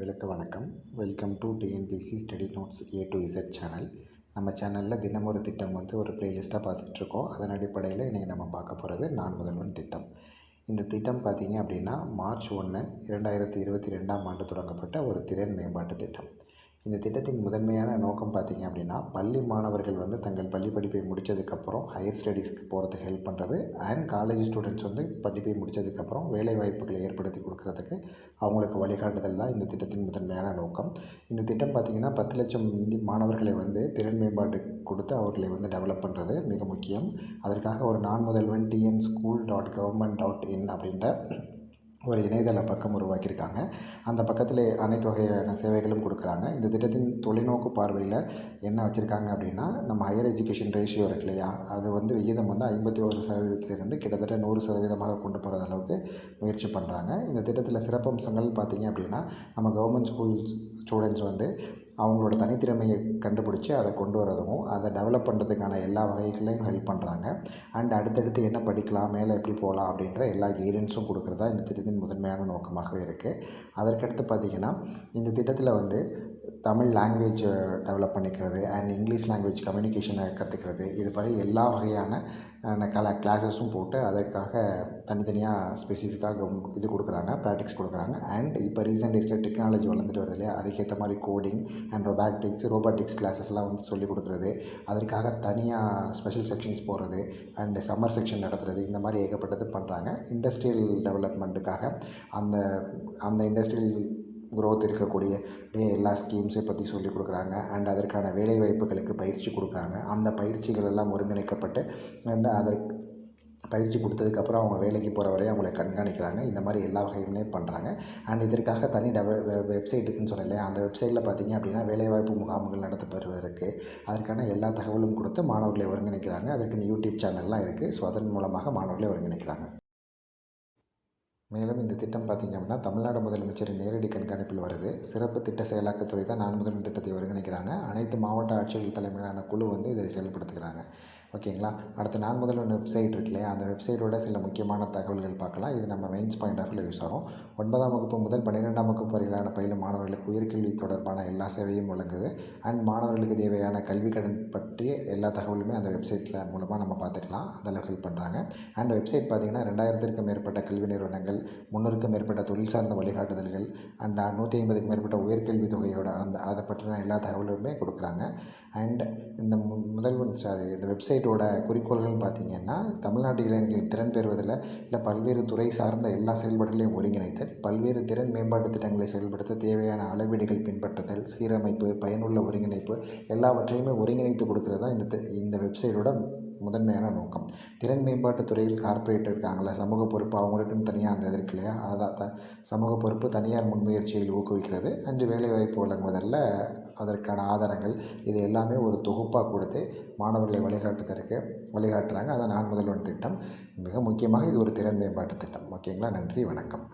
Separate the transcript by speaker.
Speaker 1: நண்பர்களுக்கு வணக்கம். Welcome to TNPSC study notes A to Z channel நம்ம சேனலில் தினமொரு திட்டம் வந்து ஒரு ப்ளேலிஸ்ட்டாக பார்த்துட்ருக்கோம். அதன் அடிப்படையில் இன்றைக்கி நம்ம பார்க்க போகிறது நான் முதல்வன் திட்டம். இந்த திட்டம் பார்த்திங்க அப்படின்னா மார்ச் ஒன்று இரண்டாயிரத்தி இருபத்தி ரெண்டாம் ஆண்டு தொடங்கப்பட்ட ஒரு திறன் மேம்பாட்டு திட்டம். இந்த திட்டத்தின் முதன்மையான நோக்கம் பார்த்திங்க அப்படின்னா பள்ளி மாணவர்கள் வந்து தங்கள் பள்ளி படிப்பை முடித்ததுக்கப்புறம் ஹையர் ஸ்டடீஸ்க்கு போகிறதுக்கு ஹெல்ப் பண்ணுறது அண்ட் காலேஜ் ஸ்டூடெண்ட்ஸ் வந்து படிப்பை முடித்ததுக்கப்புறம் வேலை வாய்ப்புகளை ஏற்படுத்தி கொடுக்கறதுக்கு அவங்களுக்கு வழிகாட்டுதல் தான் இந்த திட்டத்தின் முதன்மையான நோக்கம். இந்த திட்டம் பார்த்திங்கன்னா பத்து லட்சம் இந்தி மாணவர்களை வந்து திறன் மேம்பாடு கொடுத்து அவர்களை வந்து டெவலப் பண்ணுறது மிக முக்கியம். அதற்காக ஒரு Naan Mudhalvan TN school dot government dot in அப்படின்ற ஒரு இணையதள பக்கம் உருவாக்கியிருக்காங்க. அந்த பக்கத்தில் அனைத்து வகையான சேவைகளும் கொடுக்குறாங்க. இந்த திட்டத்தின் தொலைநோக்கு பார்வையில் என்ன வச்சுருக்காங்க அப்படின்னா நம்ம ஹையர் எஜுகேஷன் ரேஷியோ இருக்கு இல்லையா? அது வந்து விகிதம் வந்து ஐம்பத்தி ஒரு சதவீதத்திலிருந்து கிட்டத்தட்ட நூறு சதவீதமாக கொண்டு போகிற அளவுக்கு முயற்சி பண்ணுறாங்க இந்த திட்டத்தில் சிறப்பம்சங்கள் பார்த்திங்க அப்படின்னா நம்ம கவர்மெண்ட் ஸ்கூல் ஸ்டூடெண்ட்ஸ் வந்து அவங்களோட தனித்திறமையை கண்டுபிடிச்சி அதை கொண்டு வரதும் அதை டெவலப் பண்ணுறதுக்கான எல்லா வகைகளையும் ஹெல்ப் பண்ணுறாங்க அண்ட் அடுத்தடுத்து என்ன படிக்கலாம் மேலே எப்படி போகலாம் அப்படின்ற எல்லா கைடன்ஸும் கொடுக்குறது தான் இந்த திட்டத்தின் முதன்மையான நோக்கமாகவே இருக்குது அதற்கடுத்து பார்த்திங்கன்னா இந்த திட்டத்தில் வந்து தமிழ் லாங்குவேஜ் டெவலப் பண்ணிக்கிறது அண்ட் இங்கிலீஷ் லாங்குவேஜ் கம்யூனிகேஷனை கற்றுக்கிறது இது மாதிரி எல்லா வகையான கல கிளாஸஸும் போட்டு அதற்காக தனித்தனியாக ஸ்பெசிஃபிக்காக இது கொடுக்குறாங்க ப்ராக்டிக்ஸ் கொடுக்குறாங்க. அண்ட் இப்போ ரீசெண்ட் டேஸில் டெக்னாலஜி வளர்ந்துட்டு வருது இல்லையா? அதுக்கேற்ற மாதிரி கோடிங் அண்ட் ரொபாட்டிக்ஸ் ரோபாட்டிக்ஸ் கிளாஸஸ்லாம் வந்து சொல்லிக் கொடுக்குறது. அதற்காக தனியாக ஸ்பெஷல் செக்ஷன்ஸ் போடுறது அண்ட் சம்மர் செக்ஷன் நடத்துகிறது இந்த மாதிரி ஏகப்பட்டது பண்ணுறாங்க இண்டஸ்ட்ரியல் டெவலப்மெண்ட்டுக்காக அந்த அந்த இண்டஸ்ட்ரியல் க்ரோத் இருக்கக்கூடிய எல்லா ஸ்கீம்ஸை பற்றி சொல்லிக் கொடுக்குறாங்க. அண்ட் அதற்கான வேலைவாய்ப்புகளுக்கு பயிற்சி கொடுக்குறாங்க. அந்த பயிற்சிகள் எல்லாம் ஒருங்கிணைக்கப்பட்டு அண்ட் அதற்கு பயிற்சி கொடுத்ததுக்கப்புறம் அவங்க வேலைக்கு போகிற வரையும் அவங்கள கண்காணிக்கிறாங்க. இந்த மாதிரி எல்லா வகையுமே பண்ணுறாங்க அண்ட் இதற்காக தனி டெவ வெப்சைட் இருக்குதுன்னு சொன்னேன் இல்லையா? அந்த வெப்சைட்டில் பார்த்தீங்க அப்படின்னா வேலைவாய்ப்பு முகாம்கள் நடத்தப்படுவதற்கு அதற்கான எல்லா தகவலும் கொடுத்து மாணவர்களை ஒருங்கிணைக்கிறாங்க. அதற்கு யூடியூப் சேனல்லாம் இருக்குது ஸோ அதன் மூலமாக மாணவர்களை ஒருங்கிணைக்கிறாங்க. மேலும் இந்த திட்டம் பார்த்திங்க அப்படின்னா தமிழ்நாடு முதலமைச்சரின் நேரடி கண்காணிப்பில் வருது. சிறப்பு திட்ட செயலாக்கத்துறை தான் நான் முதல் திட்டத்தை ஒருங்கிணைக்கிறாங்க. அனைத்து மாவட்ட ஆட்சியர்கள் தலைமையிலான குழு வந்து இதை செயல்படுத்துகிறாங்க. ஓகேங்களா? அடுத்து நான் முதல்வன் வெப்சைட் இருக்கு இல்லையா? அந்த வெப்சைட்டோட சில முக்கியமான தகவல்கள் பார்க்கலாம். இது நம்ம மெயின்ஸ் பாயிண்ட் ஆஃப் யூஸ் ஆகும். ஒன்பதாம் வகுப்பு முதல் பன்னிரெண்டாம் வகுப்பு வரையிலான பயிலும் மாணவர்களுக்கு உயர்கல்வி தொடர்பான எல்லா சேவையும் வழங்குது. அண்ட் மாணவர்களுக்கு தேவையான கல்வி கடன் பற்றி எல்லா தகவலுமே அந்த வெப்சைட்டில் மூலமாக நம்ம பார்த்துக்கலாம். அந்தளவுக்கு ஹெல்ப் பண்ணுறாங்க அண்ட் வெப்சைட் பார்த்திங்கன்னா ரெண்டாயிரத்திற்கும் மேற்பட்ட கல்வி நிறுவனங்கள் முன்னூறுக்கும் மேற்பட்ட தொழில் சார்ந்த வழிகாட்டுதல்கள் அண்ட் நூற்றி ஐம்பதுக்கும் மேற்பட்ட உயர்கல்வி தொகையோட அந்த அதை பற்றின எல்லா தகவலுமே கொடுக்குறாங்க. அண்ட் இந்த முதல்வன் சாரி இந்த வெப்சைட் வெப்சைட்டோட குறிக்கோள்கள்னு பார்த்திங்கன்னா தமிழ்நாட்டு இளைஞர்களின் திறன் பெறுவதில் இல்லை பல்வேறு துறை சார்ந்த எல்லா செயல்பாடுகளையும் ஒருங்கிணைத்தல் பல்வேறு திறன் மேம்பாட்டு திட்டங்களை செயல்படுத்த தேவையான அளவீடுகள் பின்பற்றுதல் சீரமைப்பு பயனுள்ள ஒருங்கிணைப்பு எல்லாவற்றையுமே ஒருங்கிணைத்து கொடுக்குறது தான் இந்த இந்த வெப்சைட்டோட முதன்மையான நோக்கம். திறன் மேம்பாட்டு துறையில் கார்ப்பரேட் இருக்காங்களா சமூக பொறுப்பு அவங்களுக்குன்னு தனியாக அந்த இது இருக்கு இல்லையா அதான் த சமூக பொறுப்பு தனியார் முன்முயற்சியில் ஊக்குவிக்கிறது. அன்று வேலைவாய்ப்பு வழங்குவதில் அதற்கான ஆதாரங்கள் இது எல்லாமே ஒரு தொகுப்பாக கொடுத்து மாணவர்களை வழிகாட்டுதற்கு வழிகாட்டுறாங்க. அதான் நான் முதல்வன் திட்டம். மிக முக்கியமாக இது ஒரு திறன் மேம்பாட்டு திட்டம். ஓகேங்களா? நன்றி வணக்கம்.